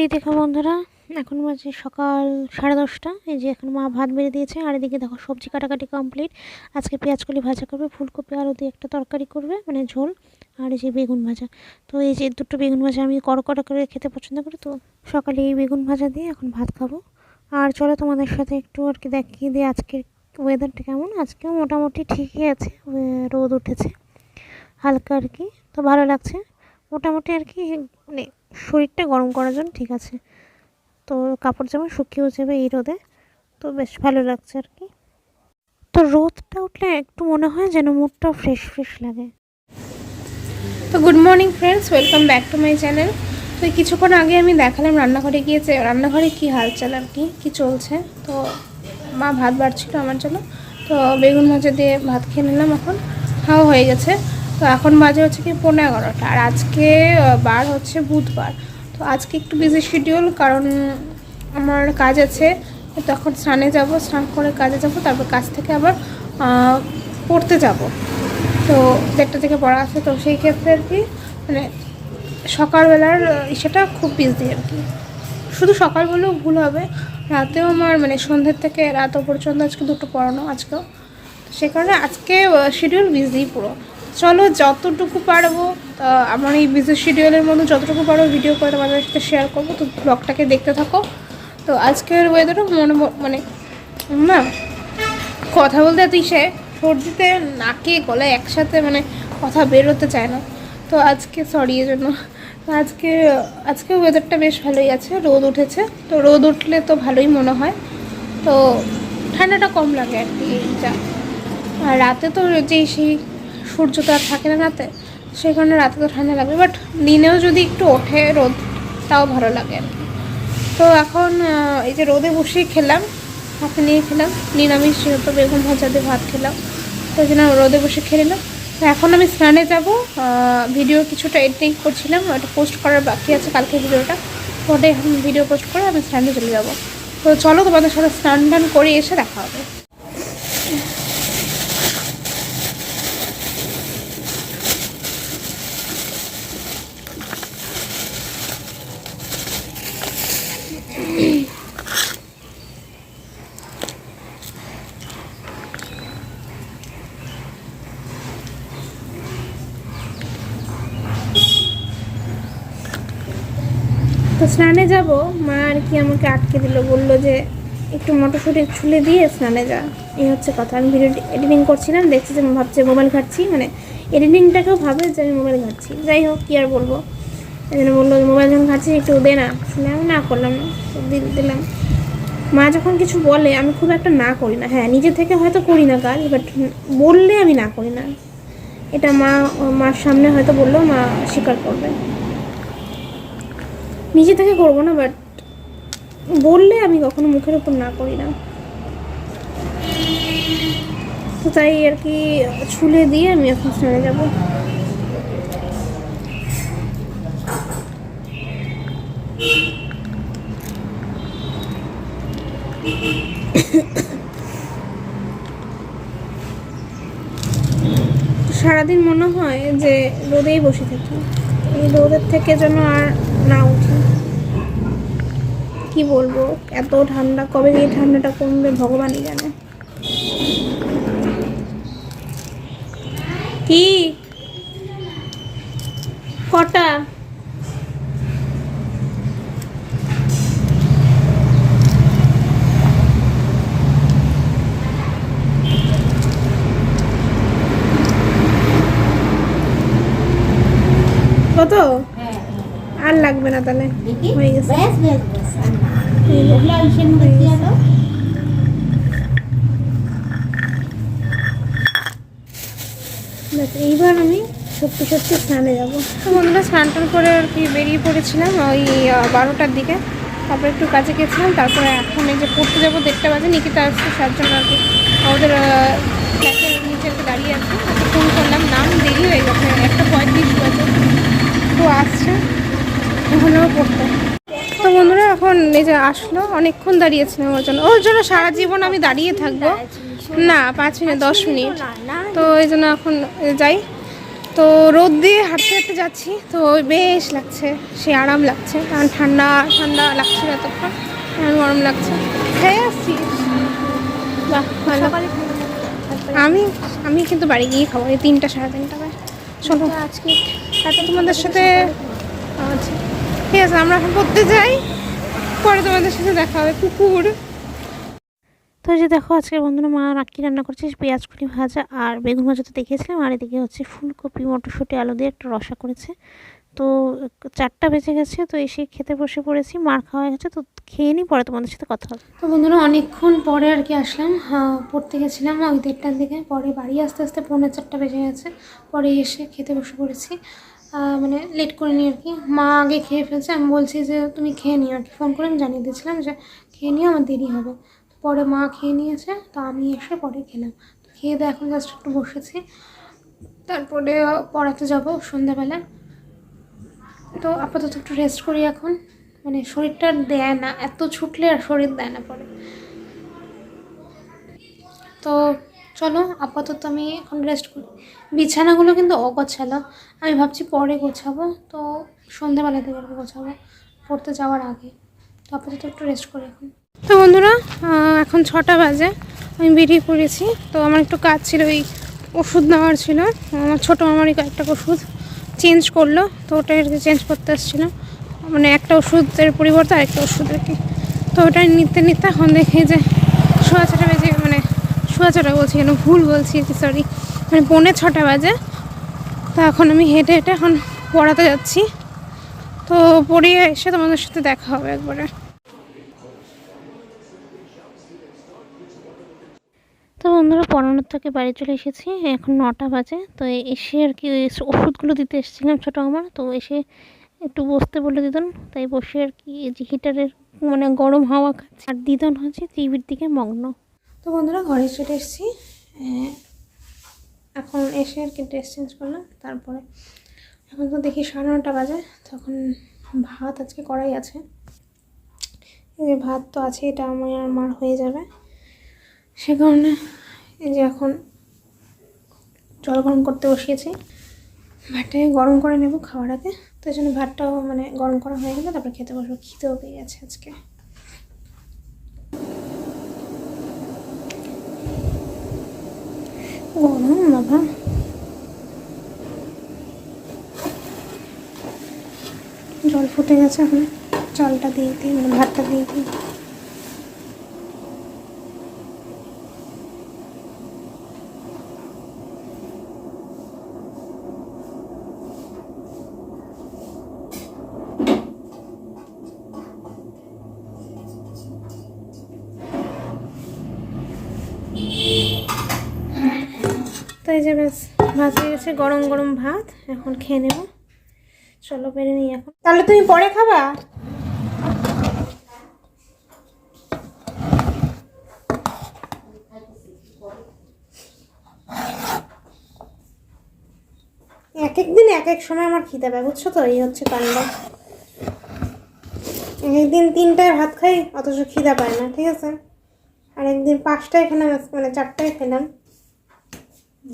এই দেখো বন্ধুরা, এখন বাজে সকাল সাড়ে দশটা। এই যে এখন মা ভাত বেড়ে দিয়েছে, আর এদিকে দেখো সবজি কাটাকাটি কমপ্লিট আজকে পেঁয়াজকলি ভাজা করবে, ফুলকপি, আলু দিয়ে একটা তরকারি করবে মানে ঝোল, আর এই যে বেগুন ভাজা। তো এই যে দুটো বেগুন ভাজা আমি কড় কড়া করে খেতে পছন্দ করি, তো সকালে এই বেগুন ভাজা দিয়ে এখন ভাত খাব। আর চলো তোমাদের সাথে একটু আর কি দেখিয়ে দিই আজকের ওয়েদারটা কেমন। আজকেও মোটামুটি ঠিকই আছে রোদ উঠেছে, হালকা আর কি। তো ভালো লাগছে। মোটামুটি আর কি মানে শরীরটা গরম করার জন্য ঠিক আছে। তো কাপড় জামা শুকিয়েও যাবে এই রোদে। তো বেশ ভালো লাগছে আর কি। তো রোদটা উঠলে একটু মনে হয় যেন মুডটা ফ্রেশ ফ্রেশ লাগে। তো good morning friends welcome back to my channel তো কিছুক্ষণ আগে আমি দেখালাম রান্নাঘরে গিয়েছে রান্নাঘরে কি হালচাল আর কি, কী চলছে। তো মা ভাত বাড়ছিল আমার জন্য। তো বেগুন ভাজা দিয়ে ভাত খেয়ে নিলাম এখন। খাওয়া হয়ে গেছে। তো এখন বাজে হচ্ছে কি পনেরো এগারোটা। আর আজকে বার হচ্ছে বুধবার। তো আজকে একটু বিজি শিডিউল কারণ আমার কাজ আছে। তখন স্নানে যাব, স্নান করে কাজে যাব, তারপর কাজ থেকে আবার পড়তে যাব। তো দেড়টা থেকে পড়া আছে, তো সেই ক্ষেত্রে আর কি মানে সকালবেলার সেটা খুব বিজি আর কি। শুধু সকাল বলেও ভুল হবে। রাতেও আমার মানে সন্ধ্যের থেকে রাত পর্যন্ত আজকে দুটো পড়ানো আজকেও। সে কারণে আজকে শিডিউল বিজি পুরো। চলো, যতটুকু পারব আমার এই বিজি শিডিউলের মধ্যে যতটুকু পারব ভিডিও করে তোমাদের সাথে শেয়ার করব। তো ব্লগটাকে দেখতে থাকো। তো আজকের ওয়েদারও মনে মানে না, কথা বলতে সে সর্দিতে নাকে, গলায় একসাথে মানে কথা বেরোতে চায় না। তো আজকে সরি এর জন্য। আজকে আজকে ওয়েদারটা বেশ ভালোই আছে, রোদ উঠেছে। তো রোদ উঠলে তো ভালোই মনে হয়। তো ঠান্ডাটা কম লাগে আর কি, যা। আর রাতে তো যেই সেই সূর্য তো আর থাকে না রাতে, সেই কারণে রাতে তো ঠান্ডা লাগবে বাট দিনেও যদি একটু ওঠে রোদ, তাও ভালো লাগে তো এখন এই যে রোদে বসেই খেলাম হাতে নিয়ে খেলাম, নিরামিষ যেহেতু বেগুন ভাজা দিয়ে ভাত খেলাম, তো জন্য রোদে বসে খেয়ে নিলাম। তো এখন আমি স্নানে যাব ভিডিও কিছুটা এডিটিং করছিলাম, ওটা পোস্ট করার বাকি আছে কালকে ভিডিওটা ওটাই এখন ভিডিও পোস্ট করে আমি স্নানে চলে যাব। তো চলো তোমাদের সাথে স্নান টান করে এসে দেখা হবে। তো স্নানে যাব, মা আর কি আমাকে আটকে দিল, বলল যে একটু মটরশুঁটি ছুলে দিয়ে স্নানে যা। এই হচ্ছে কথা। আমি ভিডিও এডিটিং করছিলাম, দেখছি যে ভাবছে মোবাইল ঘাটছি মানে এডিটিংটাকেও ভাবে যে আমি মোবাইল ঘাটছি। যাই হোক, কী আর বলব? এই জন্য বলল মোবাইল যখন ঘাটছি, একটু দে না। শুনে আমি না করলাম দিলাম। মা যখন কিছু বলে, আমি খুব একটা না করি না। হ্যাঁ নিজে থেকে হয়তো করি না কাজ বাট বললে আমি না করি না। এটা মা মার সামনে হয়তো বললেও মা স্বীকার করবে। নিজে থেকে করব না বাট বললে আমি কখনো মুখের উপর না করি না। তো তাই আর কি ছুলে দিয়ে আমি এখন স্নানে যাব। সারাদিন মনে হয় যে রোদেই বসে থাকি। এই রোদের থেকে যেন আর না উঠি। কি বলব? এত ঠান্ডা, কবে এই ঠান্ডাটা কমবে ভগবানই জানে। কি? কটা? কত? আর লাগবে না তাহলে? হয়ে গেছে। এইবার আমি সত্যি সত্যি স্নানে যাব। বন্ধুরা স্নান টান করে আর কি বেরিয়ে পড়েছিলাম ওই বারোটার দিকে। তারপরে একটু কাজে গেছিলাম তারপরে এখন এই যে পড়তে যাব দেড়টা বাজে নিকিতা আসছে তার জন্য আর কি আমাদের ফ্ল্যাটের নিচে একটা দাঁড়িয়ে আছে। ফোন করলাম নাম দেরি হয়ে গেছে একটা পঁয়ত্রিশ বাজে। তো আসছে। এখন পড়তে। তো বন্ধুরা, এখন এই যে আসলো, অনেকক্ষণ দাঁড়িয়েছিলাম ওর জন্য। ওর জন্য সারা জীবন আমি দাঁড়িয়ে থাকব। না, পাঁচ মিনিট, দশ মিনিট। তো এই জন্য এখন যাই। তো রোদ দিয়ে হাঁটতে হাঁটতে যাচ্ছি। তো বেশ লাগছে, সে আরাম লাগছে। কারণ ঠান্ডা ঠান্ডা লাগছে এখন গরম লাগছে। খেয়ে আসছি। আমি আমি কিন্তু বাড়ি গিয়ে খাব। এই তিনটা, সাড়ে তিনটা চলো আজকে তারপর তোমাদের সাথে আচ্ছা ঠিক আছে আমরা এখন পড়তে যাই। পরে তোমাদের সাথে দেখা হবে কুকুর তো যে দেখো আজকে বন্ধুরা মা রাখি রান্না করছে পেঁয়াজ কুলি ভাজা আর বেগুন ভাজা তো দেখিয়েছিলাম আর এদিকে হচ্ছে ফুলকপি মটরশুঁটি আলু দিয়ে একটা রসা করেছে। তো চারটা বেজে গেছে তো এসে খেতে বসে পড়েছি মার খাওয়া হয়ে গেছে তো খেয়ে নিই পরে তোমাদের সাথে কথা হবে। তো বন্ধুরা অনেকক্ষণ পরে আর কি আসলাম হ্যাঁ পড়তে গেছিলাম ওই দেড়টার দিকে পরে বাড়ি আস্তে আস্তে পৌনে চারটা বেজে গেছে পরে এসে খেতে বসে পড়েছি। মানে লেট করে নিই আর কি। মা আগে খেয়ে ফেলছে, আমি বলছি যে, তুমি খেয়ে নিও আর কি ফোন করে আমি জানিয়ে দিয়েছিলাম যে, খেয়ে নিও, আমার দেরি হবে। তো পরে মা খেয়ে নিয়েছে, তো আমি এসে পরে খেলাম। তো খেয়ে দিয়ে এখন জাস্ট একটু বসেছি। তারপরে পড়াতে যাব সন্ধ্যাবেলা। তো আপাতত একটু রেস্ট করি এখন। মানে শরীরটা দেয় না, এত ছুটলে আর শরীর দেয় না পরে। তো চলো, আপাতত আমি এখন রেস্ট করি। বিছানাগুলো কিন্তু অগোছালো। আমি ভাবছি পরে গোছাবো। তো আর কি গোছাবো। পড়তে যাওয়ার আগে। তো আপাতত একটু রেস্ট করি এখন। তো বন্ধুরা এখন ছটা বাজে। আমি বেরিয়ে পড়েছি। তো আমার একটু কাজ ছিল, ওই ওষুধ নেওয়ার ছিল। আমার ছোটো মামারই কয়েকটা ওষুধ চেঞ্জ করল। তো ওটা চেঞ্জ করতে এসেছিলাম মানে একটা ওষুধের পরিবর্তে আরেকটা ওষুধ আর কি। তো ওটা নিতে নিতে এখন দেখি যে সোয়া ছটা বেজে সোয়া ছটা বলছি কেন? ভুল বলছি কি সরি মানে পৌনে ছটা বাজে। তো এখন আমি হেঁটে হেঁটে এখন পড়াতে যাচ্ছি। তো পড়িয়ে এসে তোমাদের সাথে দেখা হবে একবারে। তো বন্ধুরা, পড়ানোর থেকে বাড়ি চলে এসেছি। এখন নটা বাজে। তো এসে আর কি ওষুধগুলো দিতে এসেছিলাম ছোটো আমার। তো এসে একটু বসতে বলে দিদন তাই বসে আর কি হিটারের মানে গরম হাওয়া খাচ্ছে। আর দিদন হচ্ছে টিভির দিকে মগ্ন। তো বন্ধুরা, ঘরে চলে এসেছি। এখন এসে আর কি ড্রেস চেঞ্জ করলাম, তারপরে এখন তো দেখি সাড়ে নটা বাজে, তখন ভাত আজকে করাই আছে। এই যে ভাত তো আছে, এটা আমার আর মার হয়ে যাবে। সে কারণে এই যে এখন জল গরম করতে বসিয়েছি। ভাতটাকে গরম করে নেব খাওয়ার আগে, তো এই জন্য ভাতটাও মানে গরম করা হয়ে গেলে তারপর খেতে বসবো। খিদেও পেয়ে গেছে আজকে। গরম বাবা জল ফুটে গেছে এখন। জলটা দিয়ে দিই ভাতটা দিয়ে দিই। যে বেশ ভাত হয়ে গেছে গরম গরম ভাত, এখন খেয়ে নেব। চলো বেড়ে নিই এখন। তাহলে তুমি পরে খাবা? এক এক দিন এক এক সময় আমার খিদে পায়, বুঝছ তো? এই হচ্ছে কাণ্ড। এক একদিন তিনটায় ভাত খাই, অথচ খিদে পায় না, ঠিক আছে? আর একদিন পাঁচটায় খেলাম মানে চারটায় খেলাম।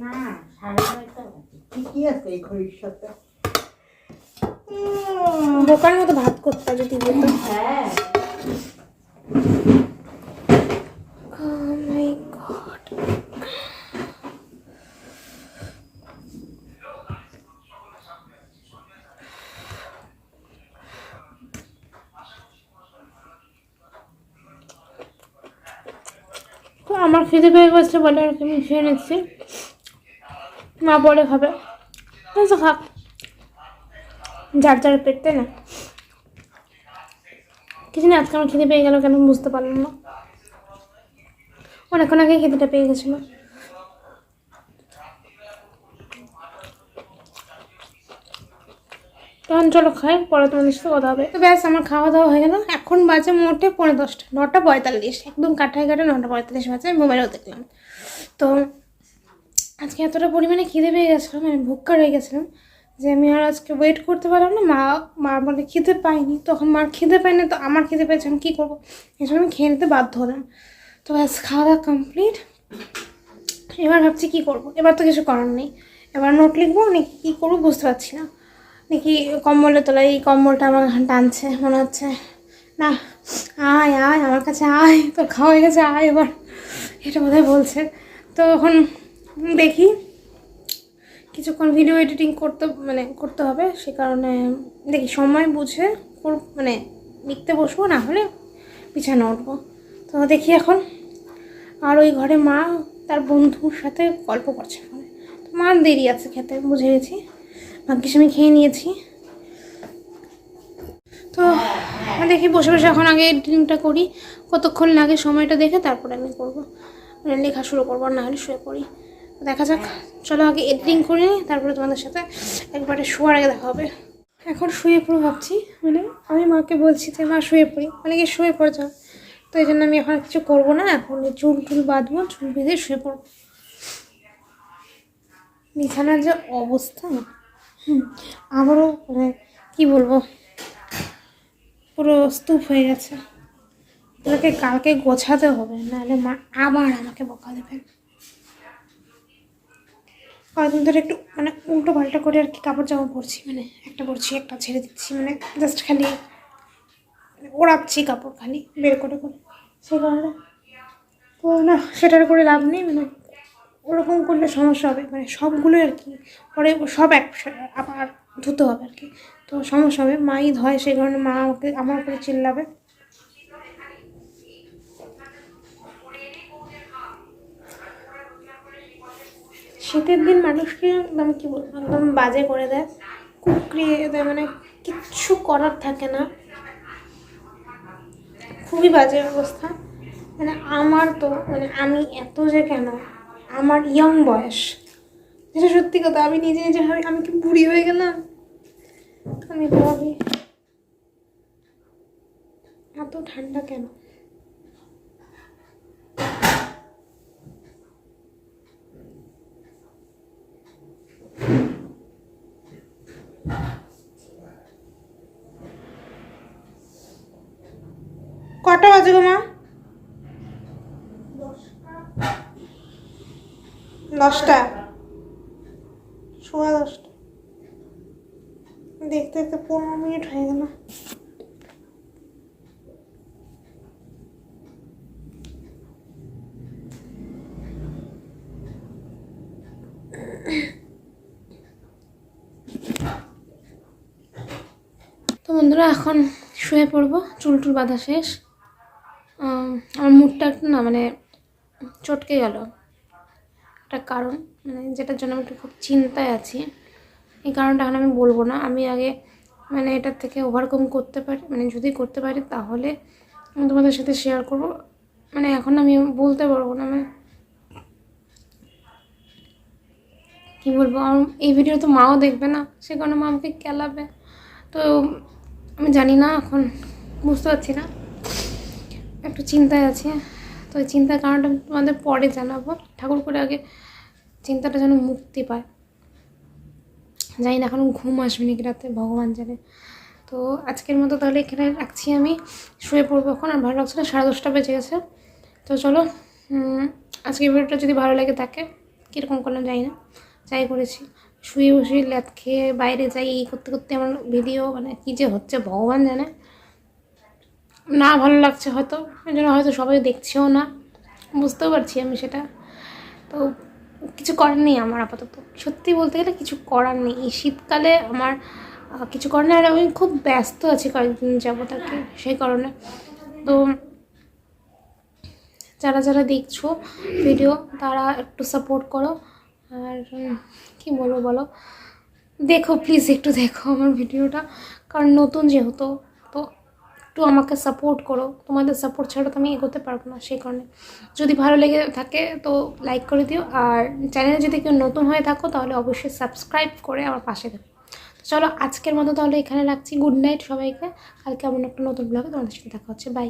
না সাড়ে নয়টা ঠিকই আছে এই ঘড়ির সাথে। বোকার মতো ভাত করতে যদি হ্যাঁ। আমার খিদে পেয়ে গেছে বলে আর কি আমি খেয়ে নিচ্ছি। মা পরে আচ্ছা খাক যার যার পেট তাই না। কিছু না আজকে আমার খিদে পেয়ে গেল কেন বুঝতে পারলাম না। অনেকক্ষণ আগে খিদেটা পেয়ে গেছিল। তখন চলো খাই, পরে তোমাদের সাথে কথা হবে। তো ব্যাস, আমার খাওয়া দাওয়া হয়ে গেল। এখন বাজে মোটে পৌনে দশটা। নটা পঁয়তাল্লিশ। একদম কাটায় কাটে নটা পঁয়তাল্লিশ বাজে মোবাইলেও দেখলাম। তো আজকে এতটা পরিমাণে খিদে পেয়ে গেছিলাম আমি ভুক্কা রয়ে গেছিলাম যে আমি আর আজকে ওয়েট করতে পারলাম না। মা মা বলে খিদে পাইনি। তখন মার খিদে পাইনি তো আমার খিদে পেয়েছে, আমি কী করব? এই জন্য আমি খেয়ে নিতে বাধ্য হলাম। তো ব্যাস, খাওয়া দাওয়া কমপ্লিট এবার ভাবছি কী করব? এবার তো কিছু করার নেই। এবার নোট লিখব, নাকি কী করব বুঝতে পারছি না। নাকি কম্বলের তলায় এই কম্বলটা আমার এখন টানছে, মনে হচ্ছে, না, আয় আয়, আমার কাছে আয় তো খাওয়া হয়ে গেছে, আয় এবার। এটা বোধহয় বলছে। তো এখন দেখি। কিছুক্ষণ ভিডিও এডিটিং করতে মানে করতে হবে, সে কারণে দেখি সময় বুঝে মানে লিখতে বসবো, না হলে বিছানা উঠবো। তো দেখি এখন আর ওই ঘরে মা তার বন্ধুর সাথে গল্প করছে ফোনে। তো মা দেরি আছে খেতে, বুঝে গেছি। ভাগ্যিস আমি খেয়ে নিয়েছি। তো দেখি বসে বসে এখন আগে এডিটিংটা করি, কতক্ষণ লাগে সময়টা দেখে তারপরে আমি করব। মানে লেখা শুরু করব না হলে শুয়ে পড়ি। দেখা যাক। চলো আগে এডিটিং করে নিই তারপরে তোমাদের সাথে একবারে শোয়ার আগে দেখা হবে। এখন শুয়ে পড়ো ভাবছি। মানে আমি মাকে বলছি যে মা শুয়ে পড়ি। মানে কি শুয়ে পড়ে যাও। তো এই জন্য আমি এখন কিছু করব না। এখন চুল টুল বাঁধবো চুল বেঁধে শুয়ে পড়ব। বিছানার যে অবস্থা হুম, আবারও মানে কী বলব পুরো স্তূপ হয়ে গেছে। ওটাকে কালকে গোছাতে হবে নাহলে মা আবার আমাকে বকা দেবে। কয়েকদিন ধরে একটু মানে উল্টো পাল্টা করে আর কি কাপড় জামা পরছি মানে একটা পরছি, একটা ছেড়ে দিচ্ছি মানে জাস্ট খালি ওড়াচ্ছি কাপড় খালি, বের করে করে সেই কারণে তো না, সেটার করে লাভ নেই মানে ওরকম করলে সমস্যা হবে মানে সবগুলোই আর কি, পরে সব এক আবার ধুতে হবে আর কি। তো সমস্যা হবে, মাই ধয়, সেই কারণে মা আমাকে, আমার উপরে চিল্লাবে। শীতের দিন মানুষকে একদম কী বলব, একদম বাজে করে দেয়। কুকরিয়ে দেয় মানে কিচ্ছু করার থাকে না। খুবই বাজে অবস্থা। মানে আমার তো মানে আমি এত যে কেন, আমার ইয়ং বয়স। যেটা সত্যি কথা, আমি নিজে নিজে ভাবি, আমি কি বুড়ি হয়ে গেলাম? আমি ভাবি, এত ঠান্ডা কেন? কটা বাজে গো মা? দশটা। সোয়া দশটা। দেখতে দেখতে পনেরো মিনিট হয়ে গেল। তো বন্ধুরা, এখন শুয়ে পড়ব। চুল টুল বাঁধা শেষ। আমার মুডটা একটু না মানে চটকে গেল। একটা কারণ মানে যেটার জন্য আমি একটু খুব চিন্তায় আছি। এই কারণটা এখন আমি বলব না। আমি আগে মানে এটার থেকে ওভারকাম করতে পারি মানে যদি করতে পারি তাহলে আমি তোমাদের সাথে শেয়ার করব। মানে এখন আমি বলতে পারব না মানে কী বলব, আমার এই ভিডিও তো মাও দেখবে না, সে কারণে মা আমাকে কেলাবে তো আমি জানি না এখন, বুঝতে পারছি না। একটু চিন্তায় আছে। তো এই চিন্তার কারণটা তোমাদের পরে জানাব। ঠাকুর করে আগে চিন্তাটা যেন মুক্তি পায়। জানি না, এখন ঘুম আসবে নাকি রাতে, ভগবান জানে। তো আজকের মতো তাহলে এখানে রাখছি আমি। শুয়ে পড়ব এখন, আর ভালো লাগছে না, সাড়ে দশটা বেজে গেছে। তো চলো আজকের ভিডিওটা যদি ভালো লাগে থাকে, কীরকম করলাম জানি না, যাই করেছি। শুয়ে বসে ল্যাদ খেয়ে বাইরে যাই, এই করতে করতে আমার ভিডিও মানে কী যে হচ্ছে, ভগবান জানে। না ভালো লাগছে হয়তো এই জন্য হয়তো সবাই দেখছেও না। বুঝতেও পারছি আমি সেটা। তো কিছু করার নেই আমার আপাতত। সত্যি বলতে গেলে কিছু করার নেই। এই শীতকালে আমার কিছু করার নেই। আর আমি খুব ব্যস্ত আছি কয়েকদিন যাবত আর কি, সেই কারণে। তো যারা যারা দেখছ ভিডিও তারা একটু সাপোর্ট করো। আর কি বলব বলো? দেখো প্লিজ একটু দেখো আমার ভিডিওটা কারণ নতুন যেহেতু একটু আমাকে সাপোর্ট করো। তোমাদের সাপোর্ট ছাড়া তো আমি এগোতে পারব না সেই কারণে। যদি ভালো লেগে থাকে তো লাইক করে দিও। আর চ্যানেলে যদি কেউ নতুন হয়ে থাকো তাহলে অবশ্যই সাবস্ক্রাইব করে আমার পাশে তো চলো আজকের মতো তাহলে এখানে রাখছি। গুড নাইট সবাইকে। কালকে আমার একটা নতুন ব্লগে তোমাদের সাথে দেখা হচ্ছে। বাই